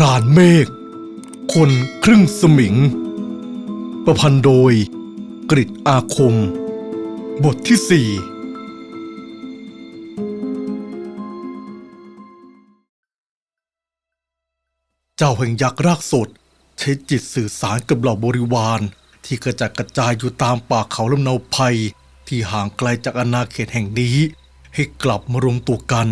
รานเมฆ คนครึ่งสมิง ประพันธ์โดย กริอาคม บทที่สี่เจ้าแห่งยักษ์รากสด ใช้จิตสื่อสารกับเหล่าบริวาร ที่กระจัดกระจายอยู่ตามป่าเขาลำเนาภัย ที่ห่างไกลจากอาณาเขตแห่งนี้ ให้กลับมารวมตัวกัน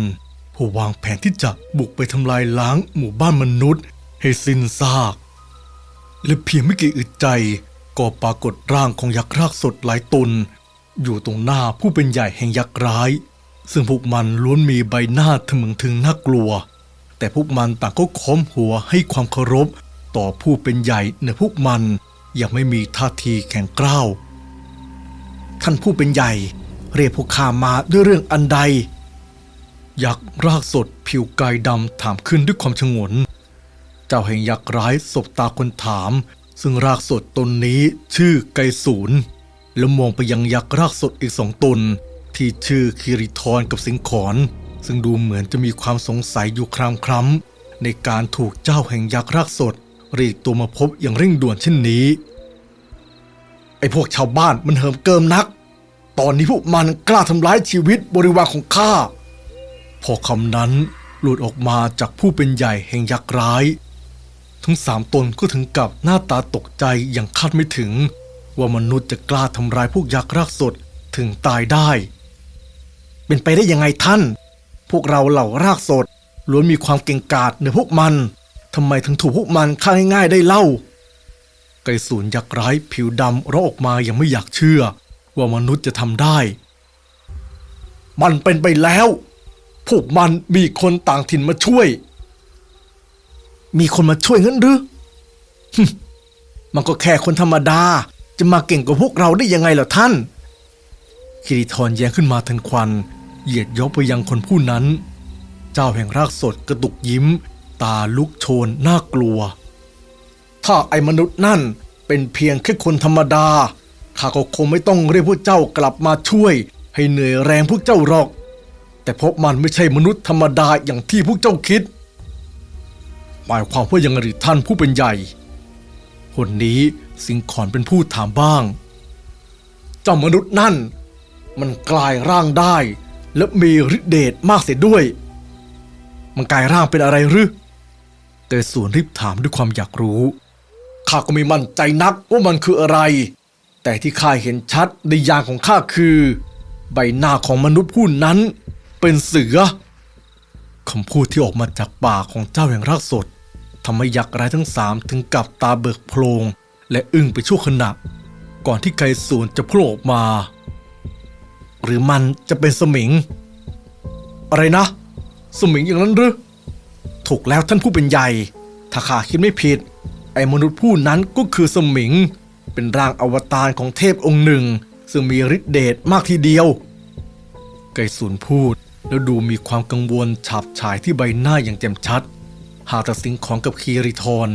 เพื่อวางแผนที่จะบุกไปทำลายล้างหมู่บ้านมนุษย์ ให้สิ้นซาก และเพียงไม่กี่อึดใจ ก็ปรากฏร่างของยักษ์รากสดหลายตน อยู่ตรงหน้าผู้เป็นใหญ่แห่งยักษ์ร้าย ซึ่งพวกมันล้วนมีใบหน้าทะมึงถึงน่ากลัว แต่พวกมันต่างก็ค้มหัวให้ความเคารพ ต่อผู้เป็นใหญ่ในพวกมันยังไม่มีท่าทีแข็งกร้าวท่านผู้เป็นใหญ่ เรียกพวกข้ามาด้วยเรื่องอันใด ยักษ์รากสดผิวกายดำถามขึ้นด้วยความชงน เจ้าแห่งยักษ์ร้ายสบตาคนถาม ซึ่งรากสดตนนี้ชื่อไกศูนย์แล้วมองไปยังยักษ์รากสดอีกสองตน ที่ชื่อคิริทรกับสิงขอน ซึ่งดูเหมือนจะมีความสงสัยอยู่ครามครั้มในการถูกเจ้าแห่งยักษ์รากสดเรียกตัวมาพบอย่างเร่งด่วนเช่นนี้ ไอ้พวกชาวบ้านมันเหิมเกิมนัก ตอนนี้พวกมันกล้าทำร้ายชีวิตบริวารของข้า พอคำนั้นหลุดออกมาจากผู้เป็นใหญ่แห่งยักษ์ร้าย ทั้งสามตนก็ถึงกับหน้าตาตกใจอย่างคาดไม่ถึง ว่ามนุษย์จะกล้าทำร้ายพวกยักษ์รากสดถึงตายได้ เป็นไปได้ยังไงท่าน พวกเราเหล่ารากสดล้วนมีความเก่งกาจเหนือพวกมันทำไมถึงถูกพวกมันฆ่าง่ายๆได้เล่า ไก่สูนยักษ์ร้ายผิวดำร้องออกมายังไม่อยากเชื่อ ว่ามนุษย์จะทำได้ มันเป็นไปแล้ว พวกมันมีคนต่างถิ่นมาช่วย มีคนมาช่วยงั้นหรือ มันก็แค่คนธรรมดา จะมาเก่งกว่าพวกเราได้ยังไงเหรอท่าน คิริทรแย้งขึ้นมาทันควัน เหยียดยกไปยังคนผู้นั้น เจ้าแห่งรากสดกระตุกยิ้ม ตาลุกโชนน่ากลัว ถ้าไอ้มนุษย์นั่นเป็นเพียงแค่คนธรรมดาข้าก็คงไม่ต้องเรียกพวกเจ้ากลับมาช่วย ให้เหนื่อยแรงพวกเจ้าหรอก แต่พบมันไม่ใช่มนุษย์ธรรมดาอย่างที่พวกเจ้าคิด หมายความว่ายังไงหรือท่านผู้เป็นใหญ่ คนนี้สิงขอนเป็นผู้ถามบ้าง เจ้ามนุษย์นั่น มันกลายร่างได้ และมีฤทธิเดชมากเสียด้วย มันกลายร่างเป็นอะไรหรือเตยสวนรีบถามด้วยความอยากรู้ข้าก็ไม่มั่นใจนักว่ามันคืออะไร แต่ที่ข้าเห็นชัดในยานของข้าคือ ใบหน้าของมนุษย์ผู้นั้น เป็นเสือคำพูดที่ออกมาจากปากของเจ้าแห่งรากสดทำให้ยักษ์ร้ายทั้งสามถึงกับตาเบิกโพลงและอึ้งไปชั่วขณะ ก่อนที่ไกสวนจะโผล่ออกมา หรือมันจะเป็นสมิง อะไรนะ สมิงอย่างนั้นหรือถูกแล้วท่านผู้เป็นใหญ่ ถ้าข้าคิดไม่ผิด ไอ้มนุษย์ผู้นั้นก็คือสมิง เป็นร่างอวตารของเทพองค์หนึ่ง ซึ่งมีฤทธิเดชมากทีเดียว ไก่สูนพูด แล้วดูมีความกังวลฉาบฉายที่ใบหน้าอย่างแจ่มชัด หากแต่สิ่งของกับคีริทร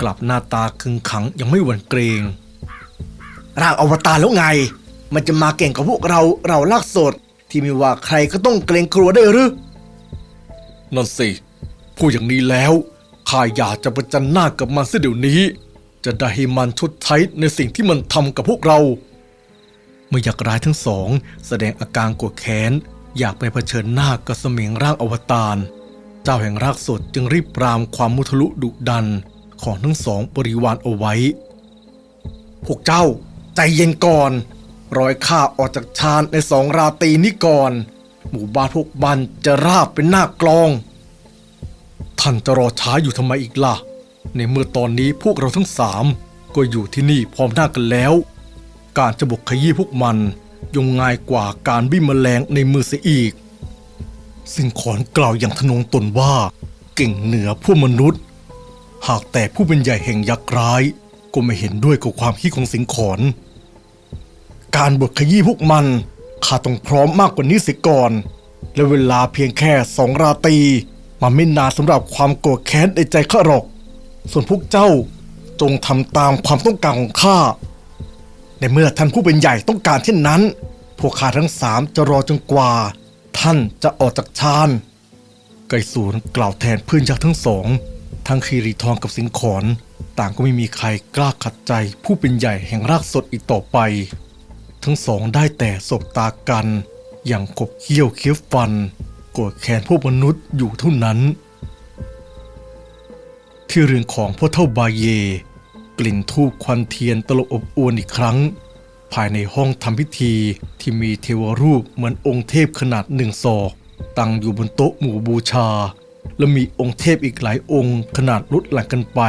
กลับหน้าตาคึงขังยังไม่หวั่นเกรงร่างอวตารแล้วไง มันจะมาเก่งกับพวกเราเราลากสด ที่ไม่ว่าใครก็ต้องเกรงกลัวได้หรือนั่นสิพูดอย่างนี้แล้วข้าอยากจะประจันหน้ากับมันเสียเดี๋ยวนี้ จะได้ให้มันชดใช้ในสิ่งที่มันทำกับพวกเรา เมื่อยักษ์ร้ายทั้งสอง แสดงอาการโกรธแค้น อยากไปเผชิญหน้ากับสมิงร่างอวตาร เจ้าแห่งรากสดจึงรีบปรามความมุทะลุดุดันของทั้งสองบริวารเอาไว้ พวกเจ้าใจเย็นก่อนรอยข้าออกจากชานในสองราตรีนี้ก่อน หมู่บ้านพวกมันจะราบเป็นหน้ากลอง ท่านจะรอช้าอยู่ทำไมอีกล่ะ ในเมื่อตอนนี้พวกเราทั้งสามก็อยู่ที่นี่พร้อมหน้ากันแล้ว การจะบุกขยี้พวกมัน ย่อมง่ายกว่าการบิ้มแมลงในมือเสียอีกสิ่งขอนกล่าวอย่างทะนงตนว่า เก่งเหนือพวกมนุษย์ หากแต่ผู้เป็นใหญ่แห่งยักษ์ร้าย ก็ไม่เห็นด้วยกับความคิดของสิงขอน การบดขยี้พวกมันข้าต้องพร้อมมากกว่านี้เสียก่อน และเวลาเพียงแค่สองราตรีมันไม่นานสำหรับความโกรธแค้นในใจข้าหรอก ส่วนพวกเจ้าจงทำตามความต้องการของข้า ในเมื่อท่านผู้เป็นใหญ่ต้องการเช่นนั้น พวกข้าทั้งสามจะรอจนกว่า ท่านจะออกจากชาน ไกสูนกล่าวแทนเพื่อนยักษ์ทั้งสอง ทั้งคีรีทองกับสิงขอนต่างก็ไม่มีใครกล้าขัดใจผู้เป็นใหญ่แห่งรากสดอีกต่อไป ทั้งสองได้แต่สบตากัน อย่างขบเคี้ยวเคี้ยวฟันโกรธแค้นพวกมนุษย์อยู่เท่านั้น ที่เรือนของพ่อเท่าบาเย กลิ่นทูบควันเทียนตลบอบอวนอีกครั้ง ภายในห้องทำพิธีที่มีเทวรูปเหมือนองค์เทพขนาดหนึ่งศอก ตั้งอยู่บนโต๊ะหมู่บูชา และมีองค์เทพอีกหลายองค์ขนาดลดหลั่งกันไป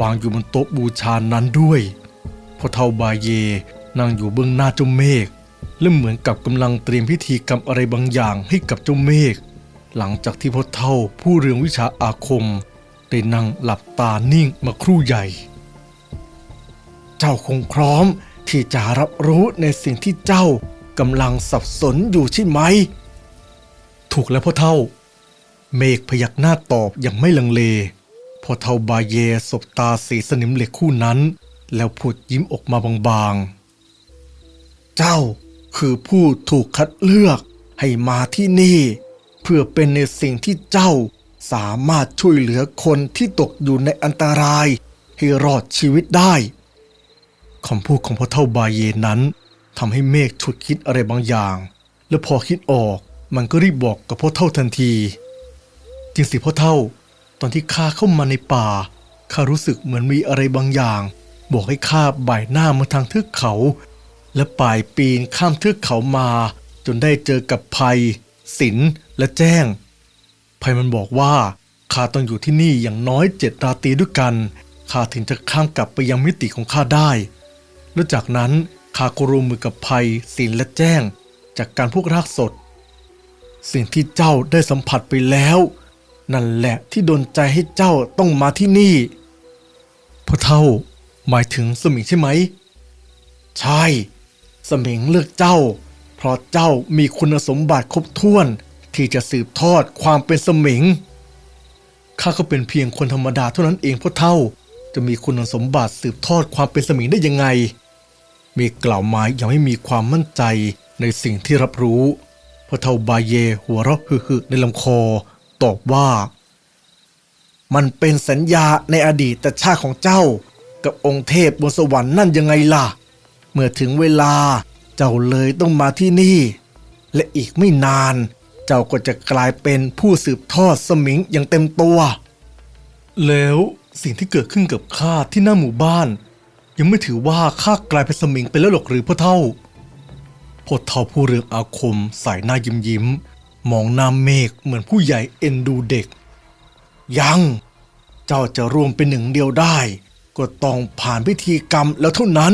วางอยู่บนโต๊ะบูชานั้นด้วยพ่อเทาบาเยนั่งอยู่เบื้องหน้าเจ้าเมฆและเหมือนกับกำลังเตรียมพิธีกรรมอะไรบางอย่างให้กับเจ้าเมฆหลังจากที่พ่อเท่าผู้เรืองวิชาอาคม ได้นั่งหลับตานิ่งมาครู่ใหญ่ เจ้าคงพร้อมที่จะรับรู้ในสิ่งที่เจ้ากำลังสับสนอยู่ใช่ไหม ถูกแล้วพ่อเท่า เมฆพยักหน้าตอบอย่างไม่ลังเล พ่อเท่าบาเยสบตาสีสนิมเหล็กคู่นั้น แล้วพูดยิ้มออกมาบางๆ เจ้าคือผู้ถูกคัดเลือกให้มาที่นี่ เพื่อเป็นในสิ่งที่เจ้าสามารถช่วยเหลือคนที่ตกอยู่ในอันตราย ให้รอดชีวิตได้ คำพูดของพ่อเท่าบายเยนั้นทำให้เมฆฉุดคิดอะไรบางอย่าง และพอคิดออกมันก็รีบบอกกับพ่อเท่าทันที จริงสิพ่อเท่า ตอนที่ข้าเข้ามาในป่าข้ารู้สึกเหมือนมีอะไรบางอย่าง บอกให้ข้าบ่ายหน้ามาทางเทือกเขา และป่ายปีนข้ามเทือกเขามา จนได้เจอกับภัยศิลและแจ้งภัยมันบอกว่าข้าต้องอยู่ที่นี่อย่างน้อยเจ็ดราตรีด้วยกันข้าถึงจะข้ามกลับไปยังมิติของข้าได้ และจากนั้นข้ากร่วมมือกับภัยศิลและแจ้ง จากการพวกรากสด สิ่งที่เจ้าได้สัมผัสไปแล้ว นั่นแหละที่ดนใจให้เจ้าต้องมาที่นี่พ่อเท่าหมายถึงสมิงใช่ไหม ใช่ สมิงเลือกเจ้า เพราะเจ้ามีคุณสมบัติครบถ้วน ที่จะสืบทอดความเป็นสมิงข้าก็เป็นเพียงคนธรรมดาเท่านั้นเองพ่อเท่า จะมีคุณสมบัติสืบทอดความเป็นสมิงได้ยังไง มีกล่าวมายังไม่มีความมั่นใจในสิ่งที่รับรู้พ่อเทาบาเยหัวเราะฮึๆในลำคอ ตอบว่า มันเป็นสัญญาในอดีตชาติของเจ้า กับองค์เทพบนสวรรค์นั่นยังไงล่ะ เมื่อถึงเวลาเจ้าเลยต้องมาที่นี่ และอีกไม่นาน เจ้าก็จะกลายเป็นผู้สืบทอดสมิงอย่างเต็มตัว แล้วสิ่งที่เกิดขึ้นกับข้าที่หน้าหมู่บ้าน ยังไม่ถือว่าข้ากลายเป็นสมิงไปแล้วหรอกหรือพ่อเท่าพ่อเท่าผู้เรืองอาคมสายหน้ายิ้มยิ้มมองหน้าเมฆเหมือนผู้ใหญ่เอ็นดูเด็ก ยังเจ้าจะรวมเป็นหนึ่งเดียวได้ ก็ต้องผ่านพิธีกรรมแล้วเท่านั้น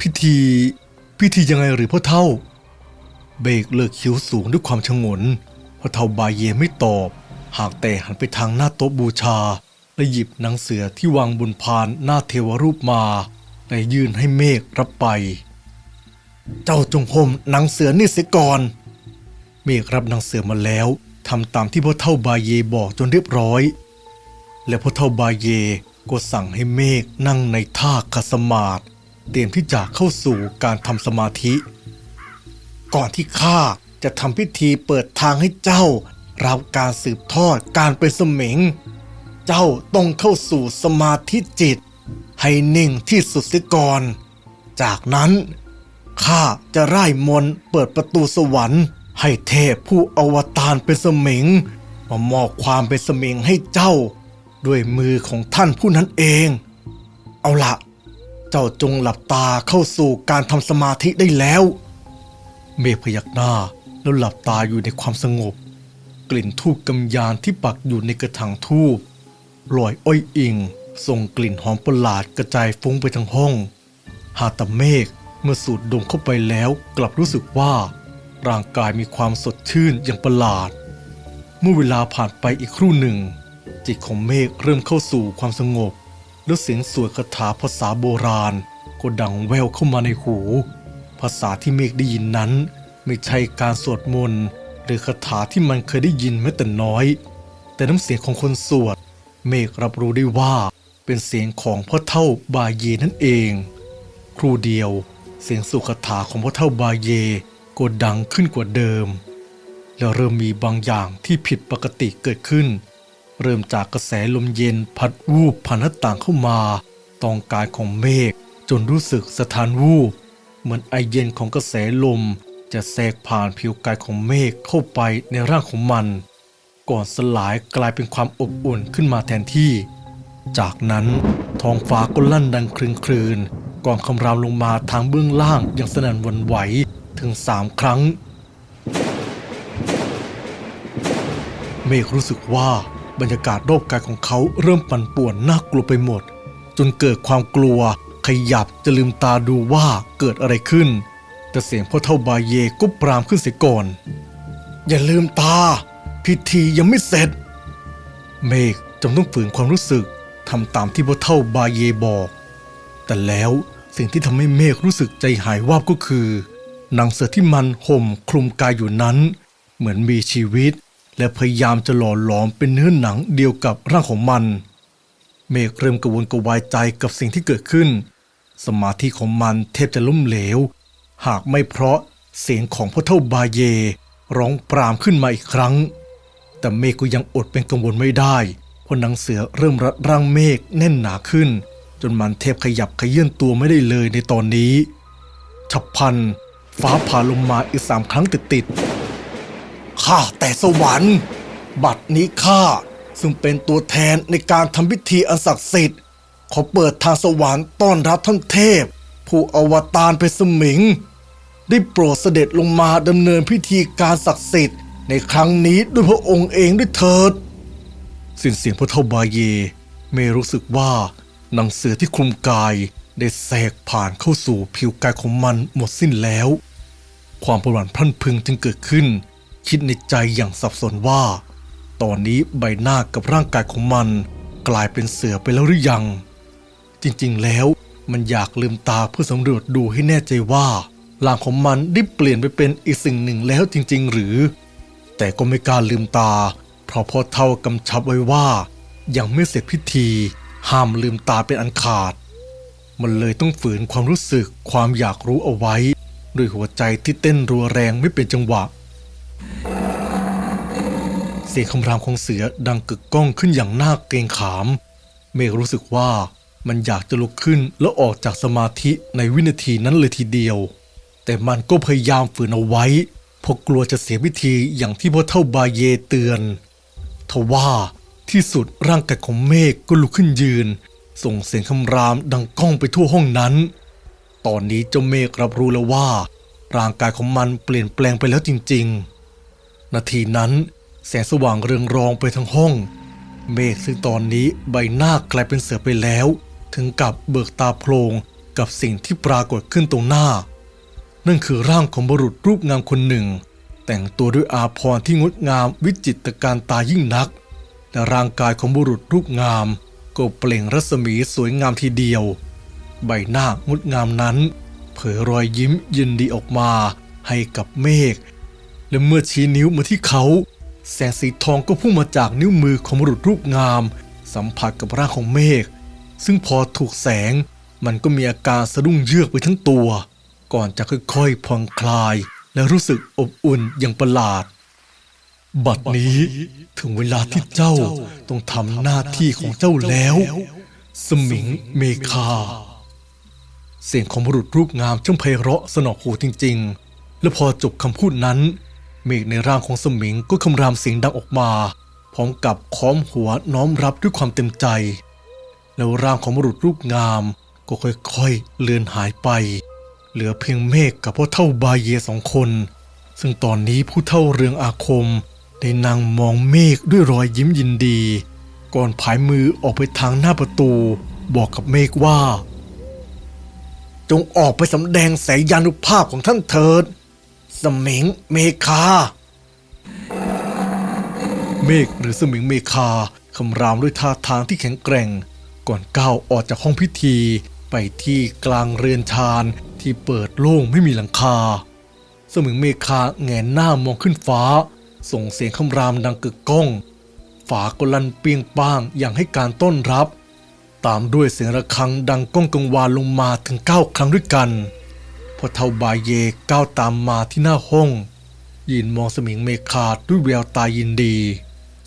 พิธีพิธียังไงหรือพ่อเท่า เบกเลิกคิ้วสูงด้วยความชงนพ่อเท่าบายเยไม่ตอบ หากแต่หันไปทางหน้าโต๊ะบูชา และหยิบหนังเสือที่วางบนพานหน้าเทวรูปมาและยื่นให้เมฆรับไป เจ้าจงห่มหนังเสือนี่เสียก่อน เมฆรับหนังเสือมาแล้วทำตามที่พ่อเท่าบาเยบอกจนเรียบร้อย และพ่อเท่าบาเยก็สั่งให้เมฆนั่งในท่าคัดสมาธิเตรียมที่จะเข้าสู่การทำสมาธิ ก่อนที่ข้าจะทำพิธีเปิดทางให้เจ้ารับการสืบทอดการเป็นสมิง เจ้าต้องเข้าสู่สมาธิจิต ให้นิ่งที่สุดเสียก่อน จากนั้นข้าจะไล่มนเปิดประตูสวรรค์ ให้เทพผู้อวตารเป็นสมิงมามอบความเป็นสมิงให้เจ้า ด้วยมือของท่านผู้นั้นเอง เอาละเจ้าจงหลับตาเข้าสู่การทำสมาธิได้แล้ว เมฆพยักหน้าแล้วหลับตาอยู่ในความสงบ กลิ่นทูบกำยานที่ปักอยู่ในกระถางทูบ ลอยอ้อยอิง ส่งกลิ่นหอมประหลาดกระจายฟุ้งไปทั้งห้อง หาต่เมฆเมื่อสูดดมเข้าไปแล้วกลับรู้สึกว่า ร่างกายมีความสดชื่นอย่างประหลาด เมื่อเวลาผ่านไปอีกครู่หนึ่ง จิตของเมฆเริ่มเข้าสู่ความสงบ แล้วเสียงสวดคาถาภาษาโบราณ ก็ดังแววเข้ามาในหู ภาษาที่เมฆได้ยินนั้น ไม่ใช่การสวดมนต์หรือคาถาที่มันเคยได้ยินแม้แต่น้อย แต่น้ำเสียงของคนสวด เมฆรับรู้ได้ว่าเป็นเสียงของพ่อเท่าบาเยนั่นเอง ครู่เดียวเสียงสุขถาของพ่อเท่าบาเยก็ดังขึ้นกว่าเดิม แล้วเริ่มมีบางอย่างที่ผิดปกติเกิดขึ้น เริ่มจากกระแสลมเย็นพัดวูบผ่านหน้าต่างเข้ามาตองกายของเมฆจนรู้สึกสถานวูบเหมือนไอเย็นของกระแสลมจะแทรกผ่านผิวกายของเมฆเข้าไปในร่างของมัน ก่อนสลายกลายเป็นความอบอุ่นขึ้นมาแทนที่ จากนั้นท้องฟ้าก็ลั่นดังครึงครืนก่อนคำรามลงมาทางเบื้องล่างอย่างสนั่นวันไหวถึงสามครั้ง เมฆรู้สึกว่าบรรยากาศรอบกายของเขาเริ่มปั่นป่วนน่ากลัวไปหมด จนเกิดความกลัวขยับจะลืมตาดูว่าเกิดอะไรขึ้น แต่เสียงพ่อเท่าบาเยก็ปรามขึ้นเสียก่อน อย่าลืมตา พิธียังไม่เสร็จ เมฆจำต้องฝืนความรู้สึกทำตามที่พ่อเท่าบาเยบอก แต่แล้วสิ่งที่ทำให้เมฆรู้สึกใจหายวาบก็คือหนังเสือที่มันห่มคลุมกายอยู่นั้น เหมือนมีชีวิต และพยายามจะหล่อหลอมเป็นเนื้อหนังเดียวกับร่างของมัน เมฆเริ่มกระวนกระวายใจกับสิ่งที่เกิดขึ้น สมาธิของมันเทบจะล้มเหลว หากไม่เพราะเสียงของพ่อเท่าบาเย ร้องปรามขึ้นมาอีกครั้ง แต่เมฆก็ยังอดเป็นกังวลไม่ได้ เพราะหนังเสือเริ่มรัดร่างเมฆแน่นหนาขึ้น จนมันเทบขยับขยื่นตัวไม่ได้เลยในตอนนี้ ฉับพัน ฟ้าผ่าลงมาอีกสามครั้งติดๆข้าแต่สวรรค์ บัดนี้ข้าซึ่งเป็นตัวแทนในการทำพิธีอันศักดิ์สิทธิ์ขอเปิดทางสวรรค์ต้อนรับท่านเทพ ผู้อวตารเป็นสมิง ได้โปรดเสด็จลงมาดำเนินพิธีการศักดิ์สิทธิ์ ในครั้งนี้ด้วยพระองค์เองด้วยเถิดสิ้นเสียงพระเท่าบาเย เมรู้สึกว่าหนังเสือที่คลุมกายได้แทรกผ่านเข้าสู่ผิวกายของมันหมดสิ้นแล้ว ความประหวัติพรั่นพึงจึงเกิดขึ้น คิดในใจอย่างสับสนว่า ตอนนี้ใบหน้ากับร่างกายของมัน กลายเป็นเสือไปแล้วหรือยัง จริงๆแล้วมันอยากลืมตาเพื่อสำรวจดูให้แน่ใจว่าร่างของมันได้เปลี่ยนไปเป็นอีกสิ่งหนึ่งแล้วจริง ๆ หรือ แต่ก็ไม่กล้าลืมตา เพราะพ่อเท่ากำชับไว้ว่า ยังไม่เสร็จพิธีห้ามลืมตาเป็นอันขาด มันเลยต้องฝืนความรู้สึกความอยากรู้เอาไว้ ด้วยหัวใจที่เต้นรัวแรงไม่เป็นจังหวะ เสียงคำรามของเสือดังกึกก้องขึ้นอย่างน่าเกรงขาม เมฆรู้สึกว่ามันอยากจะลุกขึ้นแล้วออกจากสมาธิในวินาทีนั้นเลยทีเดียว แต่มันก็พยายามฝืนเอาไว้ พราะกลัวจะเสียพิธีอย่างที่พ่อเท่าบาเยเตือนทว่าที่สุดร่างกายของเมฆก็ลุกขึ้นยืน ส่งเสียงคำรามดังก้องไปทั่วห้องนั้น ตอนนี้เจ้าเมฆรับรู้แล้วว่า ร่างกายของมันเปลี่ยนแปลงไปแล้วจริง ๆ นาทีนั้นแสงสว่างเรืองรองไปทั้งห้อง เมฆซึ่งตอนนี้ใบหน้ากลายเป็นเสือไปแล้ว ถึงกับเบิกตาโพลงกับสิ่งที่ปรากฏขึ้นตรงหน้า นั่นคือร่างของบุรุษรูปงามคนหนึ่ง แต่งตัวด้วยอาภรณ์ที่งดงามวิจิตรการตายิ่งนัก และร่างกายของบุรุษรูปงาม ก็เปล่งรัศมีสวยงามทีเดียว ใบหน้างดงามนั้น เผยรอยยิ้มยินดีออกมาให้กับเมฆและเมื่อชี้นิ้วมาที่เขา แสงสีทองก็พุ่งมาจากนิ้วมือของบุรุษรูปงาม สัมผัสกับร่างของเมฆซึ่งพอถูกแสงมันก็มีอาการสะดุ้งเยือกไปทั้งตัว ก่อนจะค่อยๆผ่อนคลาย และรู้สึกอบอุ่นอย่างประหลาด บัดนี้ถึงเวลาที่เจ้าต้องทำหน้าที่ของเจ้าแล้ว สมิงเมคา เสียงของบุรุษรูปงามช่างไพเราะสนอหูจริง ๆ และพอจบคำพูดนั้น เมฆในร่างของสมิงก็คำรามเสียงดังออกมา พร้อมกับค้อมหัวน้อมรับด้วยความเต็มใจ แล้วร่างของบุรุษรูปงามก็ค่อยๆเลือนหายไป เหลือเพียงเมฆกับพ่อเท่าบาเยสองคน ซึ่งตอนนี้ผู้เท่าเรืองอาคม ได้นั่งมองเมฆด้วยรอยยิ้มยินดี ก่อนผายมือออกไปทางหน้าประตู บอกกับเมฆว่า จงออกไปสำแดงแสยยานุภาพของท่านเถิด สมิงเมคา เมฆหรือสมิงเมคาคำรามด้วยท่าทางที่แข็งแกร่ง ก่อนก้าวออกจากห้องพิธีไปที่กลางเรือนชาน ที่เปิดโล่งไม่มีหลังคา สมิงเมคาแงนหน้ามองขึ้นฟ้า ส่งเสียงคำรามดังกึกก้อง ฝาก็ลันเปียงป้างอย่างให้การต้อนรับ ตามด้วยเสียงระฆังดังก้องกังวานลงมาถึงเก้าครั้งด้วยกันพอเท่าบายเยก้าวตามมาที่หน้าห้องยืนมองสมิงเมคาด้วยแววตายินดี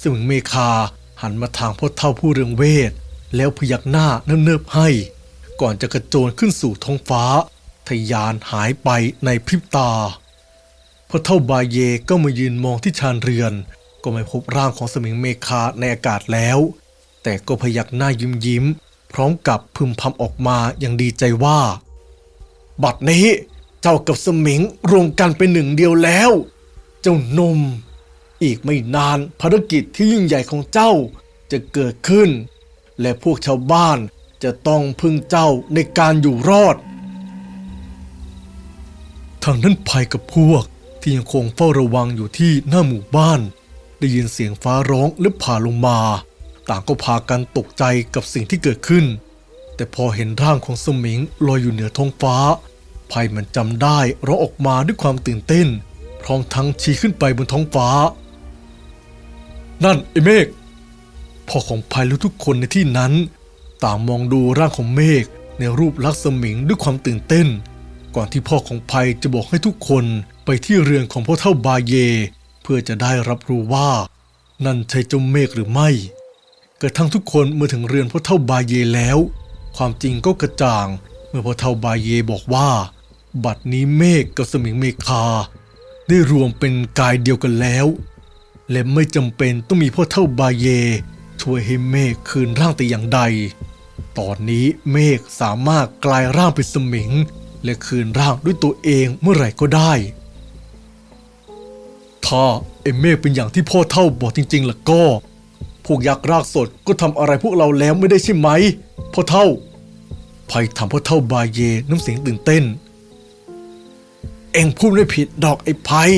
สมิงเมคาหันมาทางพ่อเท่าผู้เรืองเวท แล้วพยักหน้าเนิบๆให้ ก่อนจะกระโจนขึ้นสู่ท้องฟ้า ทยานหายไปในพริบตาพอเท่าบาเยก็มายืนมองที่ชานเรือน ก็ไม่พบร่างของสมิงเมคาในอากาศแล้ว แต่ก็พยักหน้ายิ้มยิ้มๆพร้อมกับพึมพำออกมาอย่างดีใจว่า บัดนี้เจ้ากับสมิงรวมกันเป็นหนึ่งเดียวแล้ว เจ้านม อีกไม่นานภารกิจที่ยิ่งใหญ่ของเจ้าจะเกิดขึ้น และพวกชาวบ้านจะต้องพึ่งเจ้าในการอยู่รอด ทางนั้นภัยกับพวก ที่ยังคงเฝ้าระวังอยู่ที่หน้าหมู่บ้าน ได้ยินเสียงฟ้าร้องและผ่าลงมา ต่างก็พากันตกใจกับสิ่งที่เกิดขึ้น แต่พอเห็นร่างของสมิงลอยอยู่เหนือท้องฟ้า ภัยมันจำได้ร้องออกมาด้วยความตื่นเต้น พร้อมทั้งชี้ขึ้นไปบนท้องฟ้า นั่นไอ้เมฆพ่อของภัยและทุกคนในที่นั้น ต่างมองดูร่างของเมฆในรูปลักษณ์สมิงด้วยความตื่นเต้น ก่อนที่พ่อของภัยจะบอกให้ทุกคนไปที่เรือนของพ่อเท่าบาเย เพื่อจะได้รับรู้ว่า นั่นใช่เจ้าเมฆหรือไม่ กระทั่งทุกคนเมื่อถึงเรือนพ่อเท่าบาเยแล้ว ความจริงก็กระจ่าง เมื่อพ่อเท่าบาเยบอกว่า บัดนี้เมฆกับสมิงเมคา ได้รวมเป็นกายเดียวกันแล้ว และไม่จำเป็นต้องมีพ่อเท่าบาเย ช่วยให้เมฆคืนร่างแต่อย่างใด ตอนนี้เมฆสามารถกลายร่างเป็นสมิง และคืนร่างด้วยตัวเองเมื่อไหร่ก็ได้ ถ้าไอ้เมฆเป็นอย่างที่พ่อเท่าบอกจริงๆล่ะก็ พวกยักษ์รากสดก็ทำอะไรพวกเราแล้วไม่ได้ใช่ไหมพ่อเท่าภัยถามพ่อเท่าบาเยน้ำเสียงตื่นเต้น เอ็งพูดไม่ผิดดอกไอ้ภัย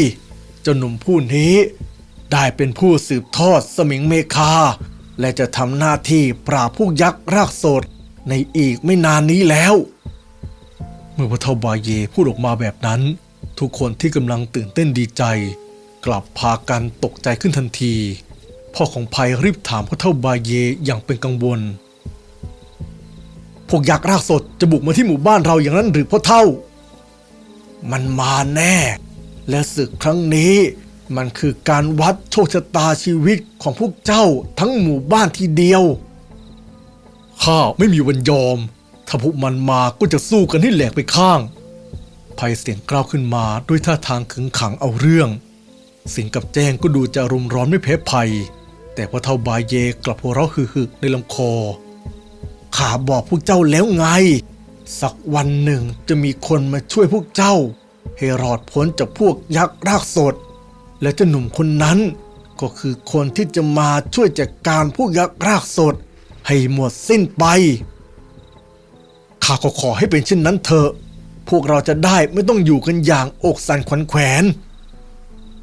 เจ้าหนุ่มผู้นี้ ได้เป็นผู้สืบทอดสมิงเมคา และจะทำหน้าที่ปราบพวกยักษ์รากสดในอีกไม่นานนี้แล้ว เมื่อพระเท่าบาเยพูดออกมาแบบนั้น ทุกคนที่กำลังตื่นเต้นดีใจ กลับพากันตกใจขึ้นทันที พ่อของภัยรีบถามพระเท่าบาเยอย่างเป็นกังวล พวกยักษ์รากสดจะบุกมาที่หมู่บ้านเราอย่างนั้นหรือพ่อเท่า มันมาแน่ และศึกครั้งนี้มันคือการวัดโชคชะตาชีวิตของพวกเจ้าทั้งหมู่บ้านทีเดียว ข้าไม่มีวันยอม ถ้าพวกมันมาก็จะสู้กันให้แหลกไปข้าง ภัยเสียงกล้าวขึ้นมาด้วยท่าทางขึงขังเอาเรื่อง สิงกับแจ้งก็ดูจะอารมร้อนไม่แพ้ภัย แต่พอเท่าบายเยกลับหัวเราะฮึกๆในลำคอ ข้าบอกพวกเจ้าแล้วไง สักวันหนึ่งจะมีคนมาช่วยพวกเจ้า ให้รอดพ้นจากพวกยักษ์รากสด และเจ้าหนุ่มคนนั้นก็คือคนที่จะมาช่วยจัดการพวกยักษ์รากสด ให้หมดสิ้นไป ข้าก็ขอให้เป็นเช่นนั้นเถอะ พวกเราจะได้ไม่ต้องอยู่กันอย่างอกสั่นขวัญแขวน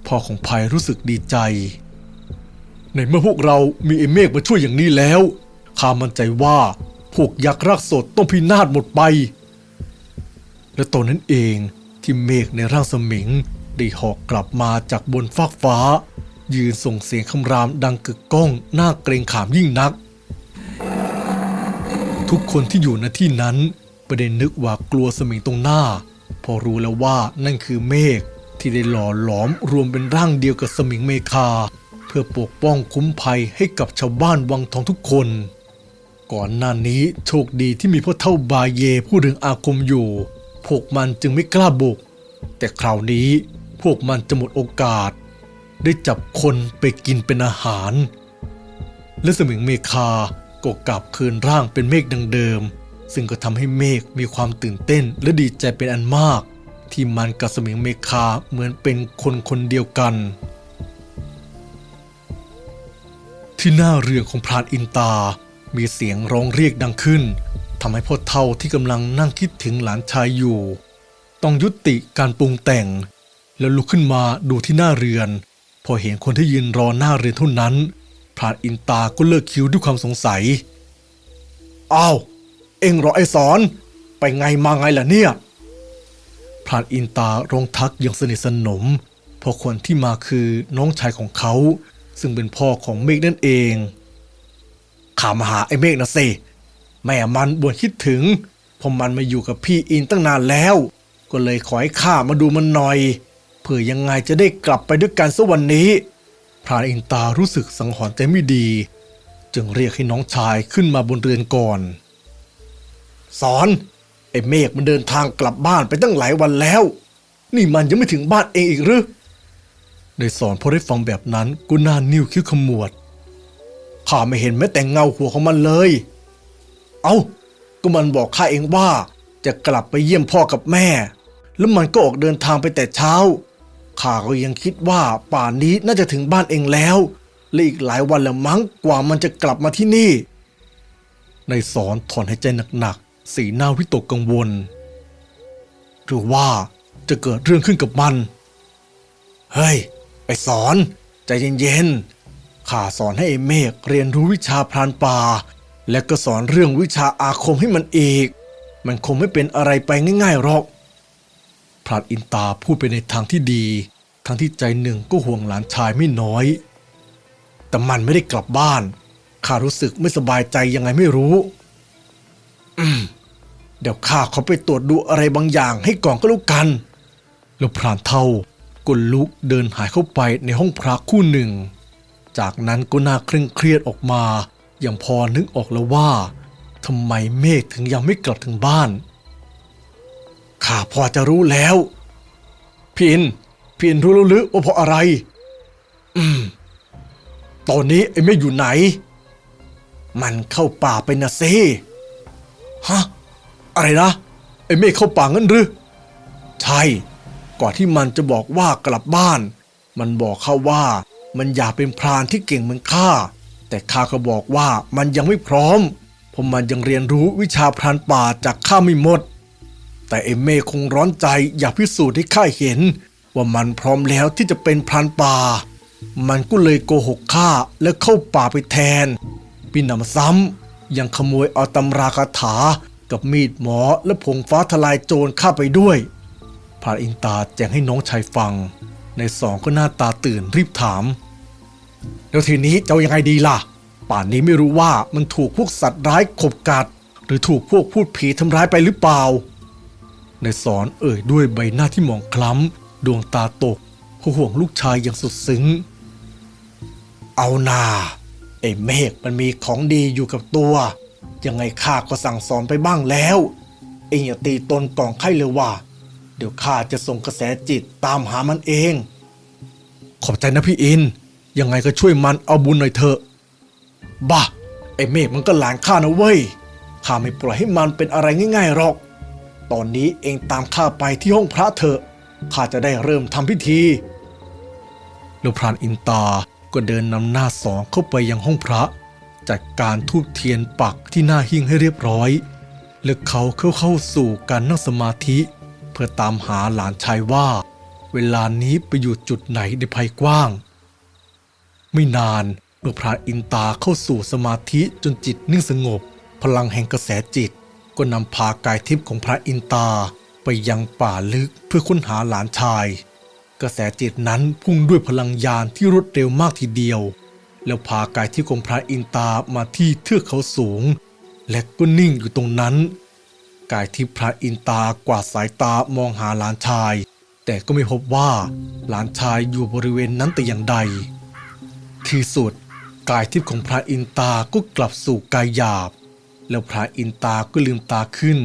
พ่อของภัยรู้สึกดีใจ ในเมื่อพวกเรามีไอ้เมฆมาช่วยอย่างนี้แล้วข้ามั่นใจว่าพวกยักษ์รากสดต้องพินาศหมดไป และตอนนั้นเองที่เมฆในร่างสมิงได้หอกกลับมาจากบนฟากฟ้า ยืนส่งเสียงคำรามดังกึกก้องน่าเกรงขามยิ่งนัก ทุกคนที่อยู่ณที่นั้นประเด็นนึกว่ากลัวสมิงตรงหน้า พอรู้แล้วว่านั่นคือเมฆที่ได้หล่อหลอมรวมเป็นร่างเดียวกับสมิงเมคา เพื่อปกป้องคุ้มภัยให้กับชาวบ้านวังทองทุกคน ก่อนหน้านี้โชคดีที่มีพ่อเท่าบาเยผู้เรืองอาคมอยู่ พวกมันจึงไม่กล้าบุก แต่คราวนี้พวกมันจะหมดโอกาส ได้จับคนไปกินเป็นอาหาร และสมิงเมคา ก็กลับคืนร่างเป็นเมฆดังเดิม ซึ่งก็ทำให้เมฆมีความตื่นเต้นและดีใจเป็นอันมาก ที่มันกับสมิงเมคาเหมือนเป็นคนคนเดียวกัน ที่หน้าเรือของพรานอินตา มีเสียงร้องเรียกดังขึ้นทำให้พ่อเท่าที่กำลังนั่งคิดถึงหลานชายอยู่ ต้องยุติการปรุงแต่ง แล้วลุกขึ้นมาดูที่หน้าเรือน พอเห็นคนที่ยืนรอหน้าเรือนเท่านั้น พรานอินตาก็เลิกคิ้วด้วยความสงสัย อ้าว เอ็งหรอไอสอน ไปไงมาไงล่ะเนี่ย พรานอินตาร้องทักอย่างสนิทสนม เพราะคนที่มาคือน้องชายของเขา ซึ่งเป็นพ่อของเมฆนั่นเองข้ามาหาไอ้เมฆนะสิแม่มันบ่นคิดถึงเพอมันมาอยู่กับพี่อินตั้งนานแล้ว ก็เลยขอให้ข้ามาดูมันหน่อยเพื่อยังไงจะได้กลับไปด้วยกันสักวันนี้ พรานอินตารู้สึกสังหรณ์ใจไม่ดี จึงเรียกให้น้องชายขึ้นมาบนเรือนก่อน สอนไอ้เมฆมันเดินทางกลับบ้านไปตั้งหลายวันแล้ว นี่มันยังไม่ถึงบ้านเองอีกหรือในสอนพอได้ฟังแบบนั้นก็หน่านิ้วคิ้วขมวดข้าไม่เห็นแม้แต่เงาหัวของมันเลย เอา้าก็มันบอกข้าเองว่าจะกลับไปเยี่ยมพ่อกับแม่ แล้วมันก็ออกเดินทางไปแต่เช้า ข้าก็ยังคิดว่าป่านนี้น่าจะถึงบ้านเองแล้ว และอีกหลายวันแล้วมั้งกว่ามันจะกลับมาที่นี่ ในสอนถอนหายใจหนักๆ สีหน้าวิตกกังวล หรือว่าจะเกิดเรื่องขึ้นกับมัน เฮ้ย ไอสอน ใจเย็นๆ ข้าสอนให้ไอเมฆเรียนรู้วิชาพรานป่า และก็สอนเรื่องวิชาอาคมให้มันอีก มันคงไม่เป็นอะไรไปง่ายๆหรอก พรานอินตาพูดไปในทางที่ดี ทั้งที่ใจหนึ่งก็ห่วงหลานชายไม่น้อย แต่มันไม่ได้กลับบ้านข้ารู้สึกไม่สบายใจยังไงไม่รู้ เดี๋ยวข้าขอไปตรวจดูอะไรบางอย่างให้ก่อนก็แล้วกัน แล้วพรานเท่าก็ลุกเดินหายเข้าไปในห้องพระคู่หนึ่ง จากนั้นก็น่าเคร่งเครียดออกมา อย่างพอนึกออกแล้วว่าทำไมเมฆถึงยังไม่กลับถึงบ้าน ข้าพอจะรู้แล้ว พี่อินพี่อินรู้แล้วหรือว่าเพราะอะไร อืม ตอนนี้ไอ้เมฆอยู่ไหน มันเข้าป่าไปนะเซฮะ อะไรนะ ไอ้เมฆเข้าป่างั้นหรือ ใช่ ก่อนที่มันจะบอกว่ากลับบ้าน มันบอกข้าว่ามันอยากเป็นพรานที่เก่งเหมือนข้า แต่ข้าก็บอกว่ามันยังไม่พร้อมเพราะมันยังเรียนรู้วิชาพรานป่าจากข้าไม่หมด แต่เอเม่คงร้อนใจอยากพิสูจน์ให้ข้าเห็น ว่ามันพร้อมแล้วที่จะเป็นพรานป่า มันก็เลยโกหกข้าและเข้าป่าไปแทนปีนำซ้ำยังขโมยเอาตำราคาถากับมีดหมอและผงฟ้าทลายโจรข้าไปด้วยพระอินตาแจ้งให้น้องชายฟัง ในสองก็หน้าตาตื่นรีบถาม แล้วทีนี้จะยังไงดีล่ะ ป่านนี้ไม่รู้ว่ามันถูกพวกสัตว์ร้ายขบกัด หรือถูกพวกพูดผีทำร้ายไปหรือเปล่า ในสอนเอ่ยด้วยใบหน้าที่หมองคล้ำ ดวงตาตกเพราะห่วงลูกชายอย่างสุดซึ้ง เอานาไอ้เมฆมันมีของดีอยู่กับตัว ยังไงข้าก็สั่งสอนไปบ้างแล้ว เองอย่าตีตนกล่องไข้เลยว่า เดี๋ยวข้าจะส่งกระแสจิตตามหามันเอง ขอบใจนะพี่อิน ยังไงก็ช่วยมันเอาบุญหน่อยเถอะ บ้าไอ้เมฆมันก็หลานข้านะเว้ย ข้าไม่ปล่อยให้มันเป็นอะไรง่ายๆหรอก ตอนนี้เองตามข้าไปที่ห้องพระเถอะข้าจะได้เริ่มทำพิธีแล้วพรานอินตาก็เดินนำหน้าสองเข้าไปยังห้องพระ จัดการทูบเทียนปักที่หน้าหิ้งให้เรียบร้อย แล้วเขาเข้าเข้าสู่การนั่งสมาธิ เพื่อตามหาหลานชายว่า เวลานี้ไปอยู่จุดไหนในภัยกว้าง ไม่นานเมื่อพระอินตาเข้าสู่สมาธิจนจิตนิ่งสงบ พลังแห่งกระแสจิต ก็นำพากายทิพย์ของพระอินตา ไปยังป่าลึกเพื่อค้นหาหลานชาย กระแสจิตนั้นพุ่งด้วยพลังยานที่รวดเร็วมากทีเดียว แล้วพากายทิพย์ของพระอินตามาที่เทือกเขาสูง และก็นิ่งอยู่ตรงนั้น กายทิพย์พระอินตากวาดสายตามองหาหลานชาย แต่ก็ไม่พบว่าหลานชายอยู่บริเวณนั้นแต่อย่างใด ที่สุดกายทิพย์ของพระอินตาก็กลับสู่กายหยาบ แล้วพระอินตาก็ลืมตาขึ้น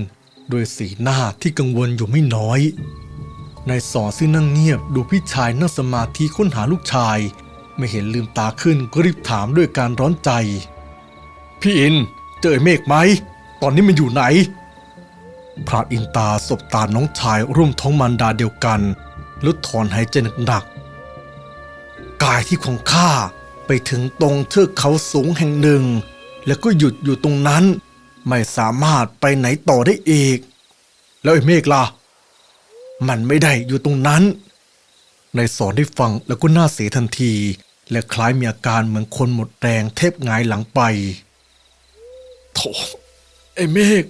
โดยสีหน้าที่กังวลอยู่ไม่น้อยนายสอนซึ่งนั่งเงียบดูพี่ชายนั่งสมาธิค้นหาลูกชาย ไม่เห็นลืมตาขึ้นก็รีบถามด้วยการร้อนใจ พี่อินเจอเมฆไหม ตอนนี้มันอยู่ไหน พระอินตาสบตาน้องชายร่วมท้องมันดาเดียวกันแล้วถอนหายใจหนักๆกายที่ของข้าไปถึงตรงเทือกเขาสูงแห่งหนึ่ง แล้วก็หยุดอยู่ตรงนั้น ไม่สามารถไปไหนต่อได้อีก แล้วไอ้เมฆล่ะ มันไม่ได้อยู่ตรงนั้นนายสอนได้ฟังแล้วก็น่าเสียทันที และคล้ายมีอาการเหมือนคนหมดแรงเทบงายหลังไปโถไอ้เมฆ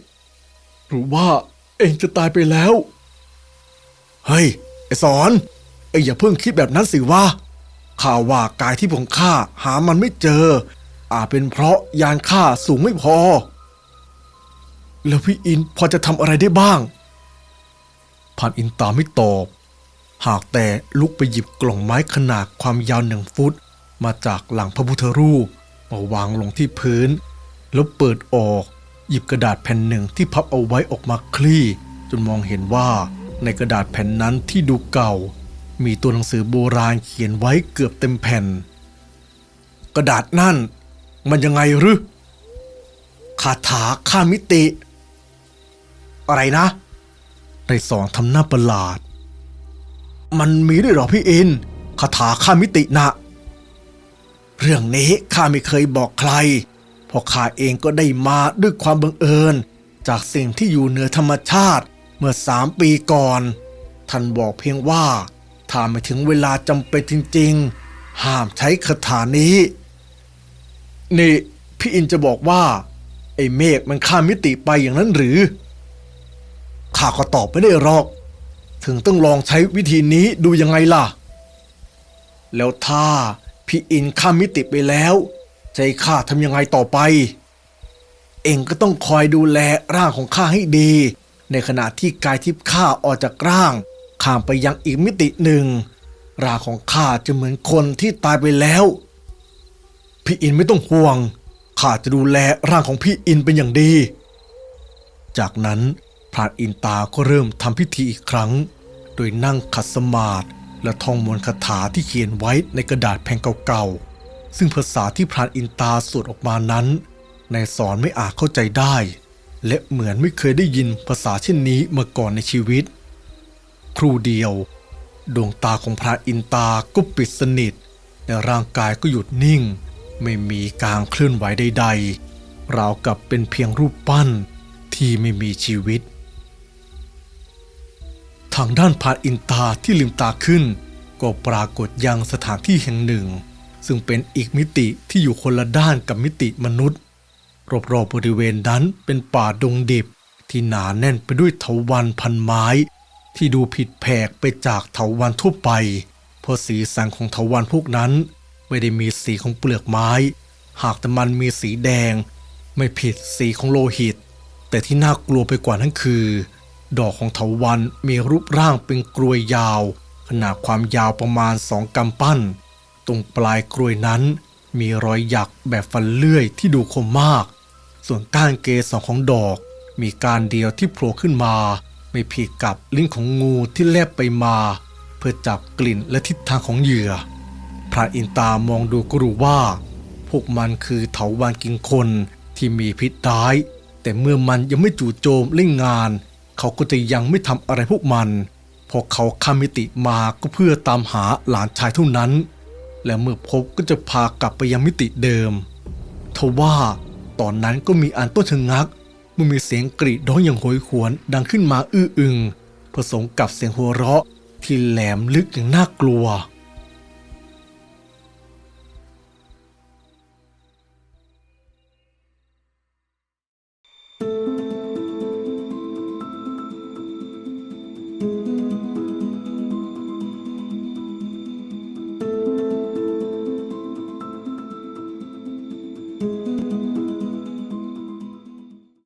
หรือว่าเองจะตายไปแล้ว เฮ้ย ไอ้สอนเอ้อย่าเพิ่งคิดแบบนั้นสิวะข้าว่ากายที่ของข้าหามันไม่เจอ อาจเป็นเพราะยานข้าสูงไม่พอ แล้วพี่อินพอจะทำอะไรได้บ้างพันอินตาไม่ตอบ หากแต่ลุกไปหยิบกล่องไม้ขนาดความยาวหนึ่งฟุต มาจากหลังพระพุทธรูปมาวางลงที่พื้น แล้วเปิดออก หยิบกระดาษแผ่นหนึ่งที่พับเอาไว้ออกมาคลี่ จนมองเห็นว่าในกระดาษแผ่นนั้นที่ดูเก่า มีตัวหนังสือโบราณเขียนไว้เกือบเต็มแผ่น กระดาษนั่น มันยังไงหรือคาถาข้ามมิติ อะไรนะในสองทำหน้าประหลาด มันมีด้วยหรอพี่อินคาถาข้ามมิตินะเรื่องนี้ข้าไม่เคยบอกใครเพราะข้าเองก็ได้มาด้วยความบังเอิญ จากสิ่งที่อยู่เหนือธรรมชาติเมื่อสามปีก่อน ท่านบอกเพียงว่าถ้าไม่ถึงเวลาจำเป็นจริง ๆ ห้ามใช้คาถานี้ นี่พี่อินจะบอกว่า ไอ้เมฆมันข้ามมิติไปอย่างนั้นหรือ ข้าก็ตอบไม่ได้หรอก ถึงต้องลองใช้วิธีนี้ดูยังไงล่ะ แล้วถ้าพี่อินข้ามมิติไปแล้วใจให้ข้าทำยังไงต่อไป เองก็ต้องคอยดูแลร่างของข้าให้ดี ในขณะที่กายทิพย์ข้าออกจากร่าง ข้ามไปยังอีกมิติหนึ่ง ร่างของข้าจะเหมือนคนที่ตายไปแล้ว พี่อินไม่ต้องห่วงข้าจะดูแลร่างของพี่อินเป็นอย่างดี จากนั้น พรานอินตาก็เริ่มทำพิธีอีกครั้ง โดยนั่งขัดสมาธิและท่องมนต์คาถาที่เขียนไว้ในกระดาษแผ่นเก่าๆ ซึ่งภาษาที่พรานอินตาสวดออกมานั้นนายสอนไม่อาจเข้าใจได้ และเหมือนไม่เคยได้ยินภาษาเช่นนี้มาก่อนในชีวิต ครู่เดียว ดวงตาของพระอินตาก็ปิดสนิทและร่างกายก็หยุดนิ่ง ไม่มีการเคลื่อนไหวใดๆราวกับเป็นเพียงรูปปั้นที่ไม่มีชีวิต ทางด้านพระอินตาที่ลืมตาขึ้น ก็ปรากฏยังสถานที่แห่งหนึ่ง ซึ่งเป็นอีกมิติที่อยู่คนละด้านกับมิติมนุษย์ รอบๆบบริเวณนั้นเป็นป่าดงดิบ ที่หนาแน่นไปด้วยเถาวัลย์พันไม้ ที่ดูผิดแผกไปจากเถาวัลย์ทั่วไป เพราะสีสันของเถาวัลย์พวกนั้น ไม่ได้มีสีของเปลือกไม้ หากแต่มันมีสีแดง ไม่ผิดสีของโลหิต แต่ที่น่ากลัวไปกว่านั้นคือ ดอกของเถาวัลย์มีรูปร่างเป็นกลวยยาว ขนาดความยาวประมาณสองกำปั้น ตรงปลายกลวยนั้น มีรอยหยักแบบฟันเลื่อยที่ดูคมมาก ส่วนก้านเกสรของดอก มีการเดียวที่โผล่ขึ้นมา ไม่ผิดกับลิ้นของงูที่แลบไปมา เพื่อจับกลิ่นและทิศทางของเหยื่อ พระอินตามองดูก็รู้ว่า พวกมันคือเถาวันกินคนที่มีพิษร้าย แต่เมื่อมันยังไม่จู่โจมเล่นงาน เขาก็จะยังไม่ทำอะไรพวกมันเพราะเขาข้ามมิติมาก็เพื่อตามหาหลานชายเท่านั้น และเมื่อพบก็จะพากลับไปยังมิติเดิมทว่าตอนนั้นก็มีอันต้นชะงักเมื่อมีเสียงกรีดร้องอย่างโหยหวนดังขึ้นมาอื้ออึง ผสมกับเสียงหัวเราะที่แหลมลึกอย่างน่ากลัว